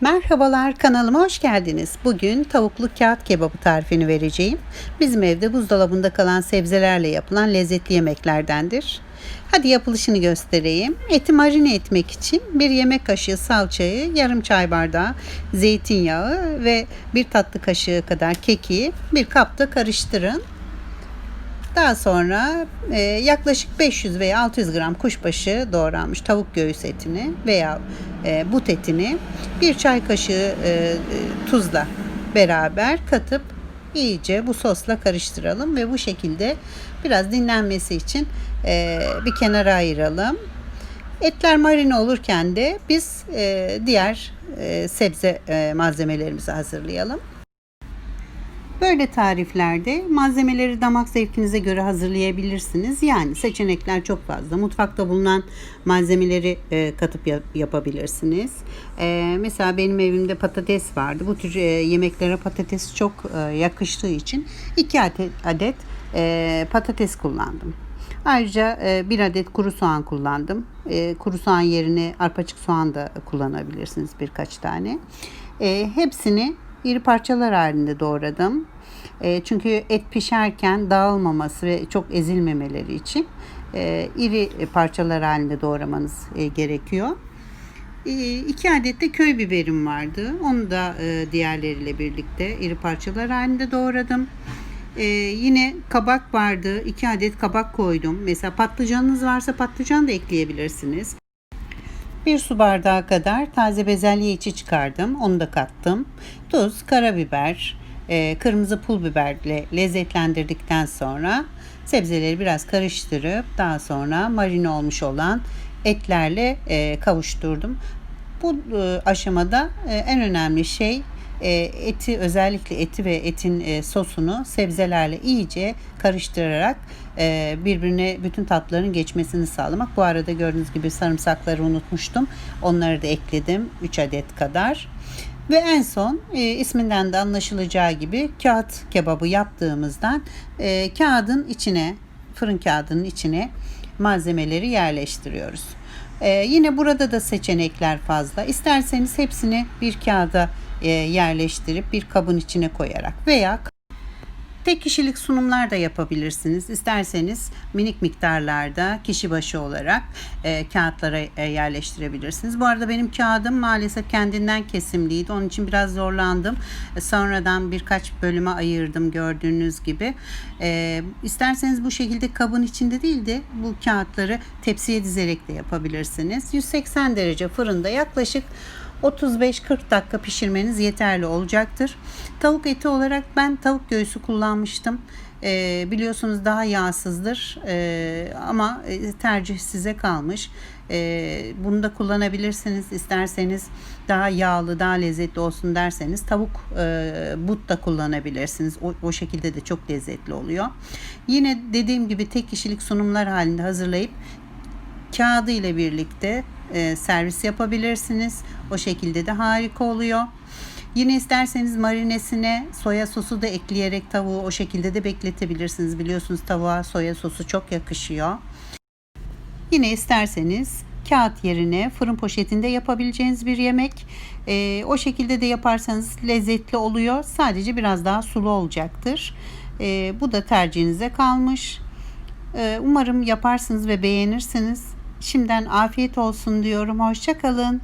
Merhabalar kanalıma hoş geldiniz. Bugün tavuklu kağıt kebabı tarifini vereceğim. Bizim evde buzdolabında kalan sebzelerle yapılan lezzetli yemeklerdendir. Hadi yapılışını göstereyim. Eti marine etmek için bir yemek kaşığı salçayı, yarım çay bardağı zeytinyağı ve bir tatlı kaşığı kadar kekiği bir kapta karıştırın. Daha sonra e, yaklaşık 500 veya 600 gram kuşbaşı doğranmış tavuk göğüs etini veya e, but etini bir çay kaşığı e, e, tuzla beraber katıp iyice bu sosla karıştıralım ve bu şekilde biraz dinlenmesi için e, bir kenara ayıralım. Etler marine olurken de biz e, diğer e, sebze e, malzemelerimizi hazırlayalım. Böyle tariflerde malzemeleri damak zevkinize göre hazırlayabilirsiniz. Yani seçenekler çok fazla. Mutfakta bulunan malzemeleri e, katıp yap- yapabilirsiniz. E, mesela benim evimde patates vardı. Bu tür e, yemeklere patates çok e, yakıştığı için 2 adet, adet e, patates kullandım. Ayrıca e, bir adet kuru soğan kullandım. E, kuru soğan yerine arpacık soğan da kullanabilirsiniz birkaç tane. E, hepsini iri parçalar halinde doğradım. E, çünkü et pişerken dağılmaması ve çok ezilmemeleri için e, iri parçalar halinde doğramanız e, gerekiyor. E, iki adet de köy biberim vardı. Onu da e, diğerleriyle birlikte iri parçalar halinde doğradım. E, yine kabak vardı. iki adet kabak koydum. Mesela patlıcanınız varsa patlıcan da ekleyebilirsiniz. Bir su bardağı kadar taze bezelye içi çıkardım. Onu da kattım. Tuz, karabiber, e, kırmızı pul biberle lezzetlendirdikten sonra sebzeleri biraz karıştırıp daha sonra marine olmuş olan etlerle e, kavuşturdum. Bu e, aşamada e, en önemli şey e, eti özellikle eti ve etin sosunu sebzelerle iyice karıştırarak birbirine bütün tatların geçmesini sağlamak. Bu arada gördüğünüz gibi sarımsakları unutmuştum. Onları da ekledim 3 adet kadar. Ve en son e, isminden de anlaşılacağı gibi kağıt kebabı yaptığımızdan e, kağıdın içine fırın kağıdının içine malzemeleri yerleştiriyoruz. E, yine burada da seçenekler fazla. İsterseniz hepsini bir kağıda e, yerleştirip bir kabın içine koyarak veya Tek kişilik sunumlar da yapabilirsiniz. İsterseniz minik miktarlarda kişi başı olarak e, kağıtlara e, yerleştirebilirsiniz. Bu arada benim kağıdım maalesef kendinden kesimliydi. Onun için biraz zorlandım. E, sonradan birkaç bölüme ayırdım gördüğünüz gibi. E, isterseniz bu şekilde kabın içinde değil de bu kağıtları tepsiye dizerek de yapabilirsiniz. 180 derece fırında yaklaşık 35-40 dakika pişirmeniz yeterli olacaktır. Tavuk eti olarak ben tavuk göğsü kullanmıştım. Ee, biliyorsunuz daha yağsızdır Ee, ama tercih size kalmış. Ee, bunu da kullanabilirsiniz. İsterseniz daha yağlı, daha lezzetli olsun derseniz tavuk e, but da kullanabilirsiniz. O, o şekilde de çok lezzetli oluyor. Yine dediğim gibi tek kişilik sunumlar halinde hazırlayıp kağıdı ile birlikte e, servis yapabilirsiniz. O şekilde de harika oluyor. Yine isterseniz marinesine soya sosu da ekleyerek tavuğu o şekilde de bekletebilirsiniz. Biliyorsunuz tavuğa soya sosu çok yakışıyor. Yine isterseniz kağıt yerine fırın poşetinde yapabileceğiniz bir yemek. E, o şekilde de yaparsanız lezzetli oluyor. Sadece biraz daha sulu olacaktır. E, bu da tercihinize kalmış. E, umarım yaparsınız ve beğenirsiniz. Şimdiden afiyet olsun diyorum. Hoşçakalın.